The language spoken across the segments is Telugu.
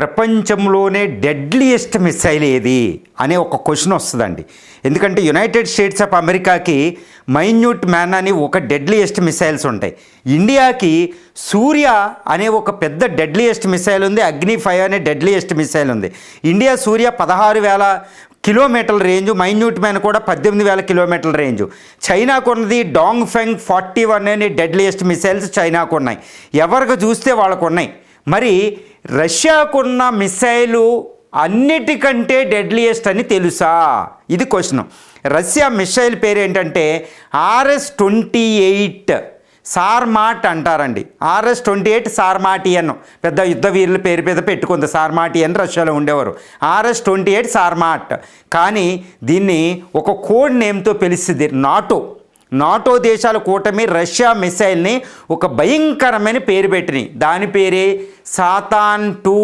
ప్రపంచంలోనే డెడ్లీయెస్ట్ మిసైల్ ఏది అనే ఒక క్వశ్చన్ వస్తుందండి. ఎందుకంటే యునైటెడ్ స్టేట్స్ ఆఫ్ అమెరికాకి మైన్యూట్ మ్యాన్ అని ఒక డెడ్లీయెస్ట్ మిసైల్స్ ఉంటాయి. ఇండియాకి సూర్య అనే ఒక పెద్ద డెడ్లీయెస్ట్ మిసైల్ ఉంది అగ్ని ఫైవ్ అనే డెడ్లీయెస్ట్ మిసైల్ ఉంది. ఇండియా సూర్య పదహారు వేల కిలోమీటర్ల రేంజ్ మైన్యూట్ మ్యాన్ కూడా పద్దెనిమిది వేల కిలోమీటర్ల రేంజ్. చైనాకు ఉన్నది డాంగ్ ఫెంగ్ ఫార్టీ వన్ అనే డెడ్లీయెస్ట్ మిసైల్స్ చైనాకు ఉన్నాయి. ఎవరికి చూస్తే వాళ్ళకు ఉన్నాయి. మరి రష్యాకున్న మిసైలు అన్నిటికంటే డెడ్లియెస్ట్ అని తెలుసా? ఇది క్వశ్చన్. రష్యా మిసైల్ పేరు ఏంటంటే ఆర్ఎస్ ట్వంటీ ఎయిట్ సార్మాట్ అంటారండి. RS twenty eight Sarmatian. పెద్ద యుద్ధ వీరుల పేరు మీద పెట్టుకుంది సార్మాటియన్ రష్యాలో ఉండేవారు. RS twenty eight Sarmat. కానీ దీన్ని ఒక కోడ్ నేమ్తో పిలిస్తుంది నాటో. నాటో దేశాల కూటమి రష్యా మిసైల్ని ఒక భయంకరమైన పేరు పెట్టినాయి దాని పేరే సాతాన్ టూ.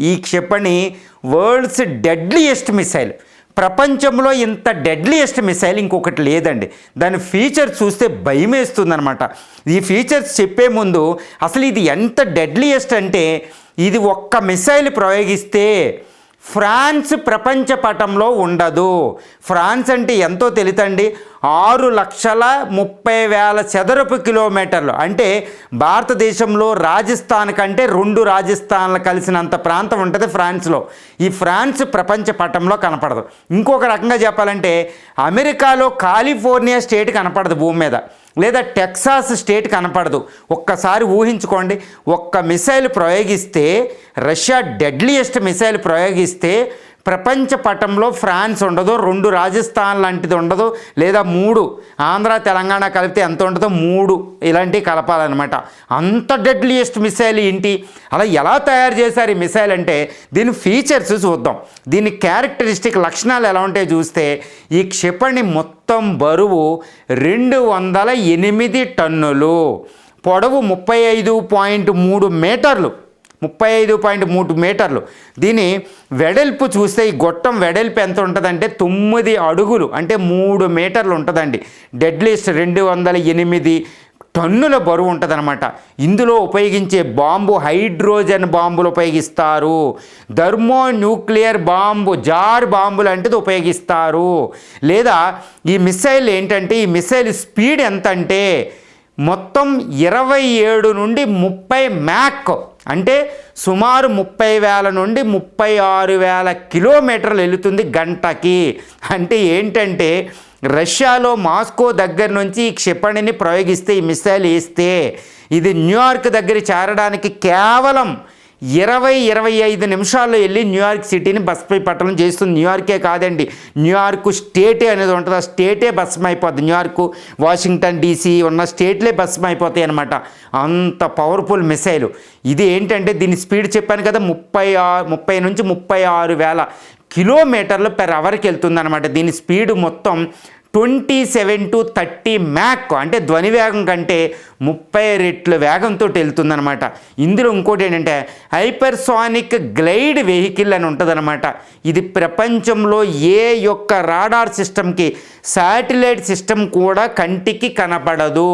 ఈ క్షిపణి వరల్డ్స్ డెడ్లియెస్ట్ మిసైల్. ప్రపంచంలో ఇంత డెడ్లియెస్ట్ మిసైల్ ఇంకొకటి లేదండి. దాని ఫీచర్ చూస్తే భయం వేస్తుందనమాట ఈ ఫీచర్స్ చెప్పే ముందు అసలు ఇది ఎంత డెడ్లియెస్ట్ అంటే ఇది ఒక్క మిసైల్ ప్రయోగిస్తే ఫ్రాన్స్ ప్రపంచ పటంలో ఉండదు. ఫ్రాన్స్ అంటే ఎంతో తెలుతండి ఆరు లక్షల ముప్పై వేల చదరపు కిలోమీటర్లు. అంటే భారతదేశంలో రాజస్థాన్ కంటే రెండు రాజస్థాన్లు కలిసినంత ప్రాంతం ఉంటుంది ఫ్రాన్స్లో. ఈ ఫ్రాన్స్ ప్రపంచ పటంలో కనపడదు. ఇంకొక రకంగా చెప్పాలంటే అమెరికాలో కాలిఫోర్నియా స్టేట్ కనపడదు భూమి మీద. లేదా టెక్సాస్ స్టేట్ కనపడదు. ఒక్కసారి ఊహించుకోండి. ఒక్క మిసైల్ ప్రయోగిస్తే రష్యా డెడ్లియెస్ట్ మిసైల్ ప్రయోగిస్తే ప్రపంచ పటంలో ఫ్రాన్స్ ఉండదు రెండు రాజస్థాన్ లాంటిది ఉండదు లేదా మూడు ఆంధ్ర తెలంగాణ కలిపితే ఎంత ఉండదో మూడు ఇలాంటివి కలపాలన్నమాట. అంత డెడ్లీయెస్ట్ మిసైల్ ఏంటి? అలా ఎలా తయారు చేశారు ఈ మిసైల్ అంటే దీని ఫీచర్స్ చూద్దాం. దీని క్యారెక్టరిస్టిక్ లక్షణాలు ఎలా ఉంటాయో చూస్తే ఈ క్షిపణి మొత్తం బరువు రెండు వందల ఎనిమిది టన్నులు పొడవు ముప్పై ఐదు పాయింట్ మూడు మీటర్లు. ముప్పై ఐదు పాయింట్ మూడు మీటర్లు. దీని వెడల్పు చూస్తే ఈ గొట్టం వెడల్పు ఎంత ఉంటుందంటే తొమ్మిది అడుగులు అంటే మూడు మీటర్లు ఉంటుందండి. డెడ్లిస్ట్ రెండు వందల ఎనిమిది టన్నుల బరువు ఉంటుందన్నమాట. ఇందులో ఉపయోగించే బాంబు హైడ్రోజన్ బాంబులు ఉపయోగిస్తారు. Thermonuclear bomb Tsar bomb లాంటిది ఉపయోగిస్తారు. లేదా ఈ మిసైల్ ఏంటంటే ఈ మిసైల్ స్పీడ్ ఎంత అంటే మొత్తం ఇరవై ఏడు నుండి ముప్పై మ్యాక్ అంటే సుమారు ముప్పై వేల నుండి ముప్పై ఆరు వేల కిలోమీటర్లు వెళుతుంది గంటకి. అంటే ఏంటంటే రష్యాలో మాస్కో దగ్గర నుంచి ఈ క్షిపణిని ప్రయోగిస్తే ఈ మిసైల్ వేస్తే ఇది న్యూయార్క్ దగ్గర చేరడానికి కేవలం ఇరవై ఇరవై ఐదు నిమిషాల్లో వెళ్ళి న్యూయార్క్ సిటీని బస్పై పట్టణం చేస్తుంది న్యూయార్కే కాదండి న్యూయార్క్ స్టేటే అనేది ఉంటుంది. ఆ స్టేటే భస్మం అయిపోద్ది న్యూయార్క్ వాషింగ్టన్ డీసీ ఉన్న స్టేట్లే భస్మం అయిపోతాయి అనమాట అంత పవర్ఫుల్ మిసైల్. ఇది ఏంటంటే దీని స్పీడ్ చెప్పాను కదా ముప్పై ఆరు ముప్పై నుంచి ముప్పై ఆరు వేల కిలోమీటర్లు పెర్ అవర్కి వెళ్తుందన్నమాట దీని స్పీడ్ మొత్తం twenty seven to thirty Mach అంటే ధ్వని వేగం కంటే ముప్పై రెట్ల వేగంతో వెళ్తుందనమాట ఇందులో ఇంకోటి ఏంటంటే హైపర్సానిక్ గ్లైడ్ వెహికల్ అని ఉంటుందన్నమాట. ఇది ప్రపంచంలో ఏ యొక్క రాడార్ సిస్టమ్కి శాటిలైట్ సిస్టమ్ కూడా కంటికి కనపడదు.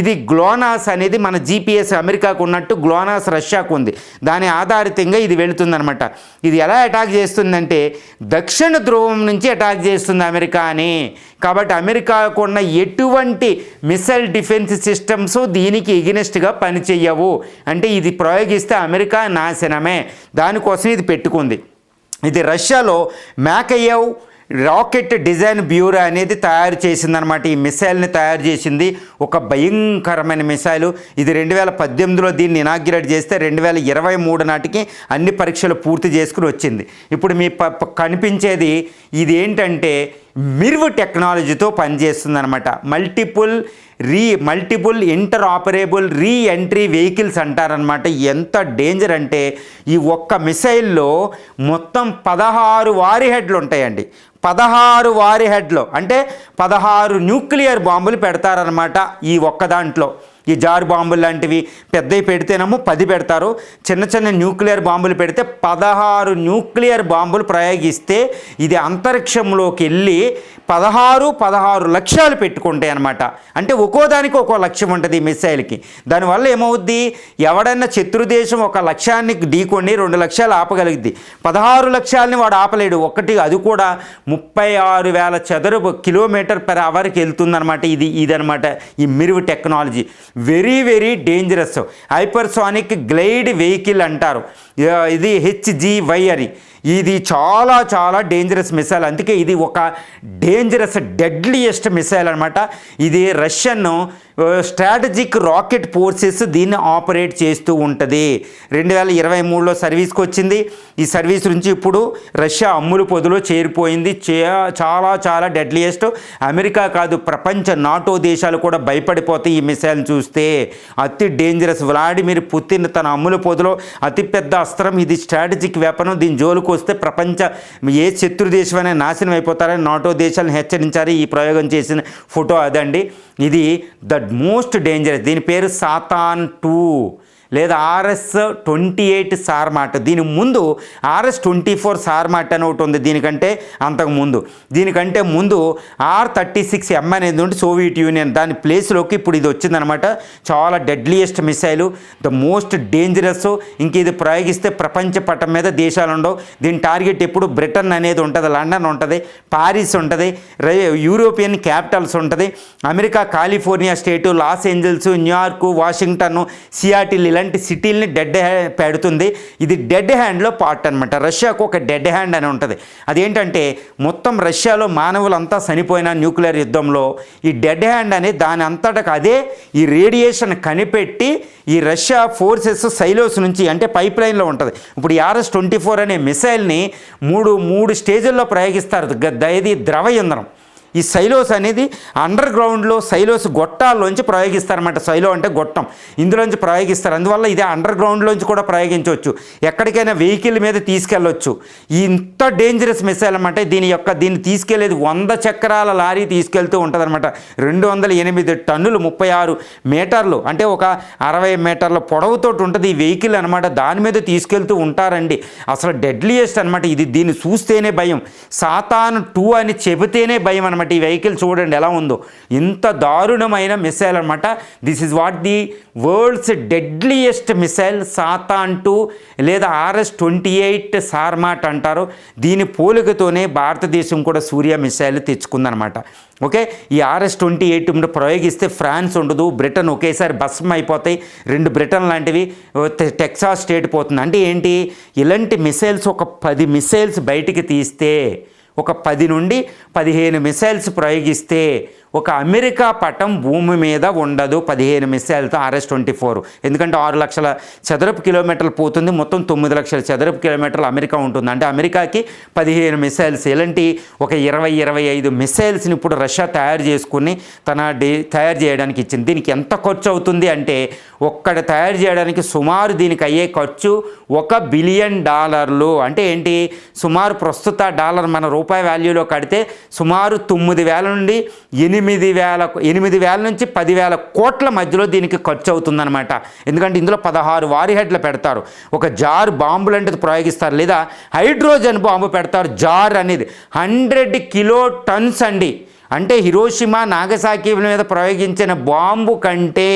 ఇది గ్లోనాస్ అనేది మన జీపీఎస్ అమెరికాకు ఉన్నట్టు గ్లోనాస్ రష్యాకు ఉంది. దాని ఆధారితంగా ఇది వెళుతుందనమాట ఇది ఎలా అటాక్ చేస్తుందంటే దక్షిణ ధ్రువం నుంచి అటాక్ చేస్తుంది అమెరికా అని. కాబట్టి అమెరికాకు ఉన్న ఎటువంటి మిసైల్ డిఫెన్స్ సిస్టమ్స్ దీనికి ఎగినెస్ట్గా పనిచేయవు అంటే ఇది ప్రయోగిస్తే అమెరికా నాశనమే. దానికోసం ఇది పెట్టుకుంది. ఇది రష్యాలో మ్యాకయ్యవ్ రాకెట్ డిజైన్ బ్యూరో అనేది తయారు చేసిందనమాట ఈ మిసైల్ని తయారు చేసింది ఒక భయంకరమైన మిసైలు. ఇది రెండు వేల పద్దెనిమిదిలో దీన్ని ఇనాగ్రేట్ చేస్తే రెండు వేల ఇరవై మూడు నాటికి అన్ని పరీక్షలు పూర్తి చేసుకుని వచ్చింది. ఇప్పుడు మీ ప ప- కనిపించేది ఇది ఏంటంటే మిర్వ్ టెక్నాలజీతో పనిచేస్తుందన్నమాట. Multiple re multiple interoperable re entry vehicles అంటారనమాట ఎంత డేంజర్ అంటే ఈ ఒక్క మిసైల్లో మొత్తం పదహారు వారి హెడ్లు ఉంటాయండి. పదహారు వారి హెడ్లు అంటే పదహారు న్యూక్లియర్ బాంబులు పెడతారనమాట ఈ ఒక్క దాంట్లో. ఈ జారు బాంబులు లాంటివి పెద్దవి పెడితేనేమో పది పెడతారు. చిన్న చిన్న న్యూక్లియర్ బాంబులు పెడితే పదహారు న్యూక్లియర్ బాంబులు ప్రయోగిస్తే ఇది అంతరిక్షంలోకి వెళ్ళి పదహారు పదహారు లక్ష్యాలు పెట్టుకుంటాయి అనమాట అంటే ఒక్కో దానికి ఒక్కో లక్ష్యం ఉంటుంది ఈ మిసైల్కి. దానివల్ల ఏమవుద్ది? ఎవడన్నా శత్రు దేశం ఒక లక్ష్యాన్ని ఢీకొని రెండు లక్ష్యాలు ఆపగలిగింది పదహారు లక్ష్యాలని వాడు ఆపలేడు. ఒకటి అది కూడా ముప్పై ఆరు వేల చదరపు కిలోమీటర్ పర్ అవర్కి వెళ్తుందనమాట ఇది ఇదనమాట ఈ MIRV technology. Very very dangerous hypersonic glide vehicle అంటారు. ఇది హెచ్జివై అని ఇది చాలా చాలా డేంజరస్ మిసైల్ అందుకే ఇది ఒక డేంజరస్ డెడ్లీయెస్ట్ మిసైల్ అనమాట ఇది రష్యన్ స్ట్రాటజిక్ రాకెట్ ఫోర్సెస్ దీన్ని ఆపరేట్ చేస్తూ ఉంటుంది. రెండు వేల ఇరవై మూడులో సర్వీస్కి వచ్చింది. ఈ సర్వీస్ నుంచి ఇప్పుడు రష్యా అమ్ములు పొదులో చేరిపోయింది. చాలా చాలా డెడ్లీయెస్ట్ అమెరికా కాదు ప్రపంచ నాటో దేశాలు కూడా భయపడిపోతాయి ఈ మిసైల్ చూస్తే. అతి డేంజరస్ వ్లాడిమిర్ పుతిన్ తన అమ్ముల పొదులో అతిపెద్ద అస్త్రం ఇది స్ట్రాటజిక్ వెపన్. దీని జోలుకు వస్తే ప్రపంచ ఏ శత్రు దేశమైనా నాశనం అయిపోతారని నాటో దేశాలను హెచ్చరించారు. ఈ ప్రయోగం చేసిన ఫోటో అదండి. ఇది ద మోస్ట్ డేంజరస్. దీని పేరు సాతాన్ టూ. లేదా ఆర్ఎస్ ట్వంటీ ఎయిట్ సార్మాట్ దీని ముందు ఆర్ఎస్ ట్వంటీ ఫోర్ సార్మాట్ అని ఒకటి ఉంది దీనికంటే అంతకు ముందు. దీనికంటే ముందు ఆర్ థర్టీ సిక్స్ ఎం అనేది ఉంటే సోవియట్ యూనియన్ దాని ప్లేస్లోకి ఇప్పుడు ఇది వచ్చిందనమాట చాలా deadliest missile the most dangerous ఇంక ఇది ప్రయోగిస్తే ప్రపంచ పటం మీద దేశాలు ఉండవు. దీని టార్గెట్ ఎప్పుడు బ్రిటన్ అనేది ఉంటుంది లండన్ ఉంటుంది పారిస్ ఉంటుంది యూరోపియన్ క్యాపిటల్స్ ఉంటుంది. America California state Los Angeles New York Washington Seattle ఇలాంటి సిటీల్ని డెడ్ హ్యాండ్ పెడుతుంది. ఇది డెడ్ హ్యాండ్లో పార్ట్ అనమాట రష్యాకు ఒక డెడ్ హ్యాండ్ అని ఉంటుంది. అదేంటంటే మొత్తం రష్యాలో మానవులంతా చనిపోయిన న్యూక్లియర్ యుద్ధంలో ఈ డెడ్ హ్యాండ్ అనే దాని అంతటకు అదే ఈ రేడియేషన్ కనిపెట్టి ఈ రష్యా ఫోర్సెస్ సైలోస్ నుంచి అంటే పైప్ లైన్లో ఉంటుంది. ఇప్పుడు ఆర్ఎస్ ట్వంటీ ఫోర్ అనే మిసైల్ని మూడు మూడు స్టేజుల్లో ప్రయోగిస్తారు. దయది ద్రవ ఇంధనం. ఈ సైలోస్ అనేది అండర్ గ్రౌండ్లో సైలోస్ గొట్టాల్లోంచి ప్రయోగిస్తారన్నమాట. సైలో అంటే గొట్టం. ఇందులోంచి ప్రయోగిస్తారు. అందువల్ల ఇది అండర్ గ్రౌండ్లోంచి కూడా ప్రయోగించవచ్చు. ఎక్కడికైనా వెహికల్ మీద తీసుకెళ్ళొచ్చు. ఇంత డేంజరస్ మిసైల్ అనమాట దీని యొక్క దీన్ని తీసుకెళ్ళేది వంద చక్రాల లారీ తీసుకెళ్తూ ఉంటుంది అనమాట రెండు వందల ఎనిమిది టన్నులు ముప్పై ఆరు మీటర్లు. అంటే ఒక అరవై మీటర్ల పొడవుతోటి ఉంటుంది ఈ వెహికల్ అనమాట దాని మీద తీసుకెళ్తూ ఉంటారండి. అసలు డెడ్లీయెస్ట్ అనమాట ఇది దీన్ని చూస్తేనే భయం. సాతాన్ టూ అని చెబితేనే భయం అనమాట ఈ వెహికల్ చూడండి ఎలా ఉందో. ఇంత దారుణమైన మిసైల్ అనమాట this is what the world's deadliest missile Satan two లేదా ఆర్ఎస్ ట్వంటీ ఎయిట్ సార్మాట్ అంటారు. దీని పోలికతోనే భారతదేశం కూడా సూర్య మిసైల్ తెచ్చుకుందనమాట ఓకే? ఈ ఆర్ఎస్ ట్వంటీ ఎయిట్ ప్రయోగిస్తే ఫ్రాన్స్ ఉండదు బ్రిటన్ ఒకేసారి భస్మం అయిపోతాయి. రెండు బ్రిటన్ లాంటివి టెక్సాస్ స్టేట్ పోతుంది. అంటే ఏంటి? ఇలాంటి మిసైల్స్ ఒక పది మిసైల్స్ బయటికి తీస్తే ఒక పది నుండి పదిహేను మిసైల్స్ ప్రయోగిస్తే ఒక అమెరికా పటం భూమి మీద ఉండదు. పదిహేను మిస్సైల్తో ఆర్ఎస్ ట్వంటీ ఫోర్. ఎందుకంటే ఆరు లక్షల చదరపు కిలోమీటర్లు పోతుంది. మొత్తం తొమ్మిది లక్షల చదరపు కిలోమీటర్లు అమెరికా ఉంటుంది. అంటే అమెరికాకి పదిహేను మిస్సైల్స్ ఇలాంటి ఒక ఇరవై ఇరవై ఐదు మిస్సైల్స్ని ఇప్పుడు రష్యా తయారు చేసుకుని తన డే తయారు చేయడానికి ఇచ్చింది. దీనికి ఎంత ఖర్చు అవుతుంది అంటే ఒక్కడ తయారు చేయడానికి సుమారు దీనికి అయ్యే ఖర్చు ఒక బిలియన్ డాలర్లు. అంటే ఏంటి? సుమారు ప్రస్తుత డాలర్ మన రూపాయి వాల్యూలో కడితే సుమారు తొమ్మిది వేల నుండి ఎనిమిది ఎనిమిది వేల ఎనిమిది వేల నుంచి పదివేల కోట్ల మధ్యలో దీనికి ఖర్చు అవుతుందన్నమాట ఎందుకంటే ఇందులో పదహారు వారి హెడ్లు పెడతారు. ఒక జార్ బాంబు లాంటిది ప్రయోగిస్తారు. లేదా హైడ్రోజన్ బాంబు పెడతారు జార్ అనేది. హండ్రెడ్ కిలో టన్స్ అండి. అంటే హిరోషిమా నాగసాకి మీద ప్రయోగించిన బాంబు కంటే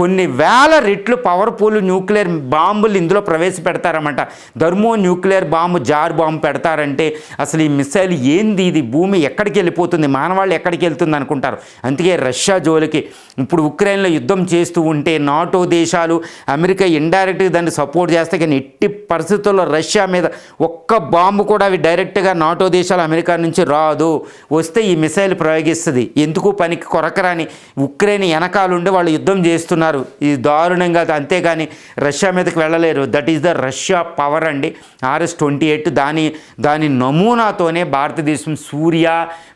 కొన్ని వేల రెట్లు పవర్ఫుల్ న్యూక్లియర్ బాంబులు ఇందులో ప్రవేశపెడతారన్నమాట. ధర్మో న్యూక్లియర్ బాంబు జార్ బాంబు పెడతారంటే అసలు ఈ మిసైల్ ఏంది ఇది? భూమి ఎక్కడికి వెళ్ళిపోతుంది? మానవాళ్ళు ఎక్కడికి వెళ్తుంది అనుకుంటారు. అందుకే రష్యా జోలికి ఇప్పుడు ఉక్రెయిన్లో యుద్ధం చేస్తూ ఉంటే నాటో దేశాలు అమెరికా ఇండైరెక్ట్గా దాన్ని సపోర్ట్ చేస్తే కానీ ఎట్టి పరిస్థితుల్లో రష్యా మీద ఒక్క బాంబు కూడా అవి డైరెక్ట్గా నాటో దేశాలు అమెరికా నుంచి రాదు. వస్తే ఈ మిసైల్ ప్రయోగిస్తుంది. ఎందుకు పనికి కొరకరాని ఉక్రెయిన్ వెనకాలుండి వాళ్ళు యుద్ధం చేస్తున్నారు? ఉన్నారు ఇది దారుణంగా అంతేగాని రష్యా మీదకి వెళ్ళలేరు. That is the Russia power అండి. ఆర్ఎస్ ట్వంటీ ఎయిట్ దాని దాని నమూనాతోనే భారతదేశం సూర్య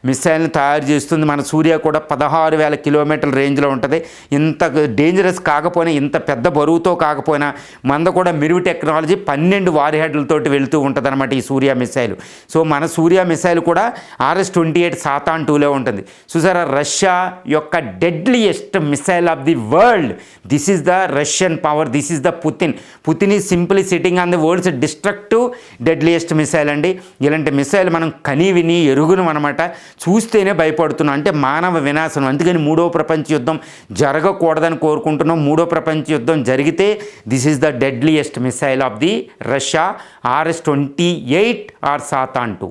మిసైల్ని తయారు చేస్తుంది. మన సూర్య కూడా పదహారు వేల కిలోమీటర్ల రేంజ్లో ఉంటుంది. ఇంత డేంజరస్ కాకపోయినా ఇంత పెద్ద బరువుతో కాకపోయినా మంద కూడా మెరుగు టెక్నాలజీ పన్నెండు వార్ హెడ్లతోటి వెళుతూ ఉంటుంది అనమాట ఈ సూర్య మిసైల్ సో మన సూర్య మిసైల్ కూడా ఆర్ఎస్ ట్వంటీ ఎయిట్ సాతాన్ టూలో ఉంటుంది. చూసారా? రష్యా యొక్క deadliest missile of the world this is the Russian power this is the Putin Putin is simply sitting on the world's destructive deadliest missile అండి. ఇలాంటి మిసైల్ మనం కని విని ఎరుగును అనమాట చూస్తేనే భయపడుతున్నాం. అంటే మానవ వినాశనం. అందుకని మూడో ప్రపంచ యుద్ధం జరగకూడదని కోరుకుంటున్నాం. మూడో ప్రపంచ యుద్ధం జరిగితే this is the deadliest missile of the Russia RS twenty eight or Satan two